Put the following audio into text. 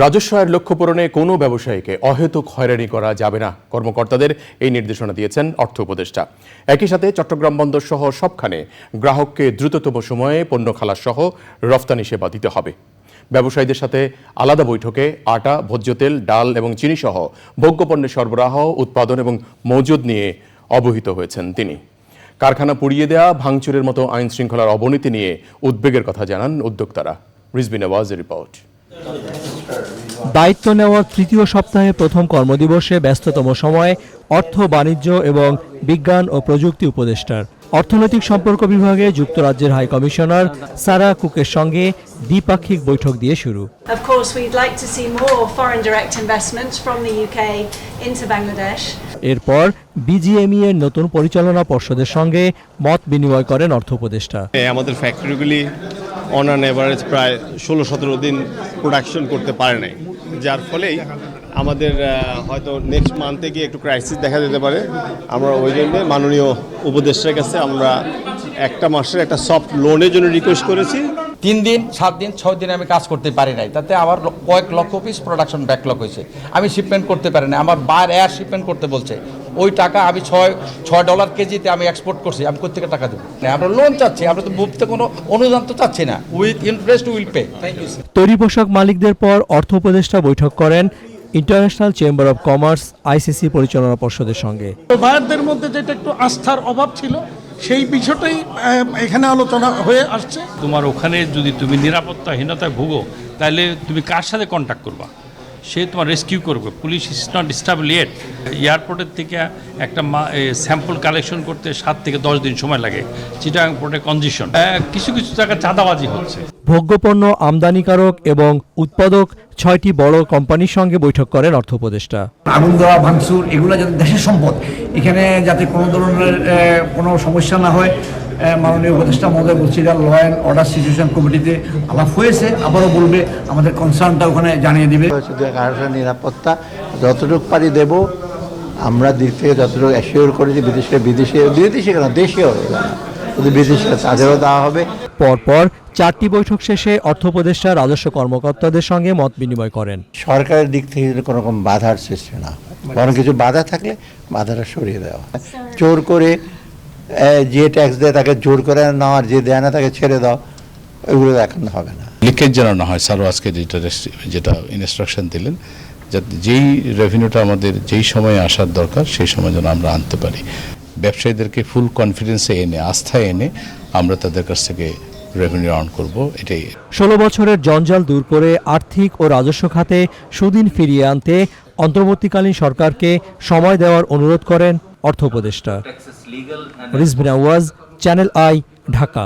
রাজস্ব আয়ের লক্ষ্য পূরণে কোনো ব্যবসায়ীকে অহেতুক হয়রানি করা যাবে না, কর্মকর্তাদের এই নির্দেশনা দিয়েছেন অর্থ উপদেষ্টা। একই সাথে চট্টগ্রাম বন্দর সহ সবখানে গ্রাহককে দ্রুততম সময়ে পণ্য খালাস সহ রফতানি সেবা দিতে হবে। ব্যবসায়ীদের সাথে আলাদা বৈঠকে আটা, ভোজ্য তেল, ডাল এবং চিনি সহ ভোগ্যপণ্যের সরবরাহ, উৎপাদন এবং মজুদ নিয়ে অবহিত হয়েছেন তিনি। কারখানা পুড়িয়ে দেয়া, ভাঙচুরের মতো আইন শৃঙ্খলার অবনতি নিয়ে উদ্বেগের কথা জানান উদ্যোক্তারা। রিজবিন আওয়াজের রিপোর্ট। দায়িত্ব নেওয়ার তৃতীয় সপ্তাহে প্রথম কর্মদিবসে ব্যস্ততম সময় অর্থ বাণিজ্য এবং বিজ্ঞান ও প্রযুক্তি উপদেষ্টার। অর্থনৈতিক সম্পর্ক বিভাগে যুক্তরাজ্যের হাই কমিশনার সারা কুকের সঙ্গে দ্বিপাক্ষিক বৈঠক দিয়ে শুরু। Of course, we'd like to see more foreign direct investments from the UK into Bangladesh. এরপর বিজিএমই এর নতুন পরিচালনা পর্ষদের সঙ্গে মত বিনিময় করেন অর্থ উপদেষ্টা। আমাদের ফ্যাক্টরিগুলি অন অ্যান এভারেজ প্রায় ষোলো সতেরো দিন প্রোডাকশন করতে পারে নাই। যার ফলেই আমাদের হয়তো নেক্সট মান্থে গিয়ে একটু ক্রাইসিস দেখা যেতে পারে। আমরা ওই জন্য মাননীয় উপদেষ্টার কাছে আমরা একটা মাসের একটা সফট লোনের জন্য রিকোয়েস্ট করেছি। তিন দিন, সাত দিন, ছয় দিন আমি কাজ করতে পারি নাই। তাতে আমার কয়েক লক্ষ পিস প্রোডাকশন ব্যাকলগ হয়েছে। আমি শিপমেন্ট করতে পারি না আমার বার এয়ার শিপমেন্ট করতে বলছে। ওই টাকা আমি ছয় ছয় ডলার কেজিতে আমি এক্সপোর্ট করছি আমি কোথেকে টাকা দেবো? আমরা লোন চাচ্ছি আমরা তো মুফতে কোনো অনুদান তো চাচ্ছি না। উইথ ইন্টারেস্ট উইল পে তৈরি পোশাক মালিকদের পর অর্থ উপদেষ্টা বৈঠক করেন international chamber of commerce ICC পরিচালনা পর্ষদের সঙ্গে। বায়ারদের মধ্যে যেটা একটু আস্থার অভাব ছিল সেই বিষয়টাই আহ, এখানে আলোচনা হয়ে আসছে। তোমার ওখানে যদি তুমি নিরাপত্তাহীনতায় ভুগো তাহলে তুমি কার সাথে কন্ট্যাক্ট করবা? সে তোমার রেস্কিউ করবে। Police is not stable yet এয়ারপোর্টের থেকে একটা স্যাম্পল কালেকশন করতে সাত থেকে দশ দিন সময় লাগে। চিটাং পোর্টে কনজিশন কিছু কিছু জায়গায় চাঁদাবাজি হচ্ছে। ভোগ্যপণ্য আমদানিকারক এবং উৎপাদক ছয়টি বড় কোম্পানির সঙ্গে বৈঠক করেন অর্থ উপদেষ্টা। আগুন দেওয়া ভাঙচুর এগুলো যাতে দেশের সম্পদ। এখানে যাতে কোনো ধরনের কোনো সমস্যা না হয় মাননীয় উপদেষ্টা মহোদয় বলছি ল অ্যান্ড অর্ডার সিচুয়েশন কমিটিতে আলাপ হয়েছে আবারও বলবে আমাদের কনসার্নটা ওখানে জানিয়ে দিবে। নিরাপত্তা যতটুকু পারি দেব আমরা দিক থেকে যতটুকু অ্যাসিওর করেছি বিদেশে বিদেশে বিদেশে কেন? দেশেও বিদেশে তাদেরও দেওয়া হবে। পরপর চারটি বৈঠক শেষে অর্থ উপদেষ্টা রাজস্ব কর্মকর্তাদের সঙ্গে মত বিনিময় করেন। সরকারের দিক থেকে যদি কোনো রকম বাধার সৃষ্টি না হয় বরং কিছু বাধা থাকলে বাধাটা সরিয়ে দেওয়া হয়। জোর করে যে ট্যাক্স দেয় তাকে জোর করে নেওয়া আর যে দেয় না তাকে ছেড়ে দাও। এগুলো দেখানো হবে না। লিকেজ যেন না হয় স্যারও আজকে যেটা যেটা ইনস্ট্রাকশন দিলেন যাতে যেই রেভিনিউটা আমাদের যেই সময়ে আসার দরকার সেই সময় যেন আমরা আনতে পারি। ব্যবসায়ীদেরকে ফুল কনফিডেন্সে এনে আস্থায় এনে আমরা তাদের কাছ থেকে রেভিনিউ আর্ন করব এটাই। ষোলো বছরের জঞ্জাল দূর করে আর্থিক ও রাজস্ব খাতে সুদিন ফিরিয়ে আনতে অন্তর্বর্তীকালীন সরকারকে সময় দেওয়ার অনুরোধ করেন অর্থ উপদেষ্টা। Rizbin was channel I Dhaka.